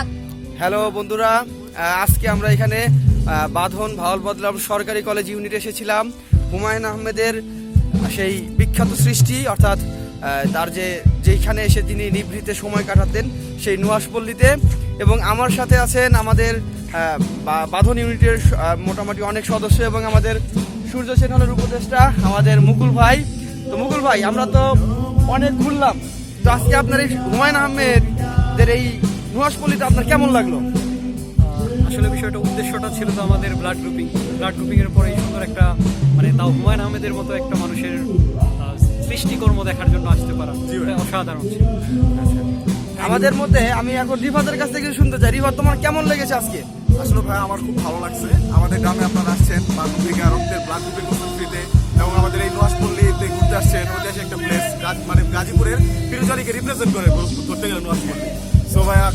ধন্যবাদ। হ্যালো বন্ধুরা আজকে আমরা এখানে বাঁধন ভাওয়াল বদলাম সরকারি কলেজ ইউনিট এসেছিলাম। হুমায়ুন আহমেদের সেই বিখ্যাত সৃষ্টি, অর্থাৎ তার যে, যেইখানে এসে তিনি নিভৃতে সময় কাটাতেন সেই নুয়াশপল্লীতে। এবং আমার সাথে আছেন আমাদের বাঁধন ইউনিটের মোটামুটি অনেক সদস্য এবং আমাদের সূর্য চ্যানেলের উপদেষ্টা, আমাদের মুকুল ভাই। তো মুকুল ভাই, আমরা তো অনেক ঘুরলাম। তো আজকে আপনার এই হুমায়ুন আহমেদের এই নুয়াশপল্লীটা আপনার কেমন লাগল? আসলে বিষয়টা উদ্দেশ্যটা ছিল তো আমাদের ব্লাড গ্রুপিং ব্লাড গ্রুপিং এর পরে এই সুন্দর একটা মানে তাও হুমায়ুন আহমেদের মতো একটা মানুষের সৃষ্টিকর্ম দেখার জন্য আসতে পারা। অসাধারণ ছিল। আমাদের মধ্যে আমি এখন রিফাতের কাছ থেকে শুনতে চাই। রিফাত তোমার কেমন লেগেছে আজকে? আসলে ভাই আমার খুব ভালো লাগছে। আমাদের গ্রামে আপনারা আসছেন বান্ধব থেকে রক্তের ব্লাড করছেন ফ্রিতে এবং আমাদের এই নোয়াজপল্লিতে ঘুরতে আসছেন। ঐতিহাসিক একটা প্লেস মানে গাজীপুরের ফিরোজারিকে রিপ্রেজেন্ট করে ধরতে গেলে নোয়াজপল্লি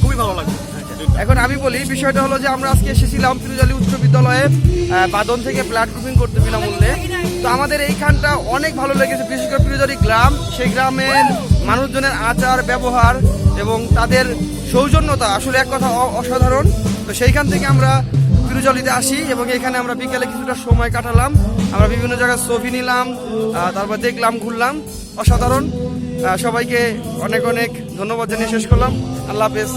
খুবই ভালো এখন আমি বলি, বিষয়টা হলো যে আমরা আজকে এসেছিলাম ফিরোজালি উচ্চ বিদ্যালয়ে বাদন থেকে ব্লাড গ্রুপিং করতে বিনামূল্যে। তো আমাদের এইখানটা অনেক ভালো লেগেছে, বিশেষ করে ফিরোজারি গ্রাম। সেই গ্রামের মানুষজনের আচার, ব্যবহার এবং তাদের সৌজন্যতা আসলে এক কথা অসাধারণ। তো সেইখান থেকে আমরা ফিরোজালিতে আসি এবং এখানে আমরা বিকেলে কিছুটা সময় কাটালাম। আমরা বিভিন্ন জায়গায় ছবি নিলাম তারপর দেখলাম, ঘুরলাম। অসাধারণ। সবাইকে অনেক অনেক ধন্যবাদ জানিয়ে শেষ করলাম। আল্লাহ হাফেজ।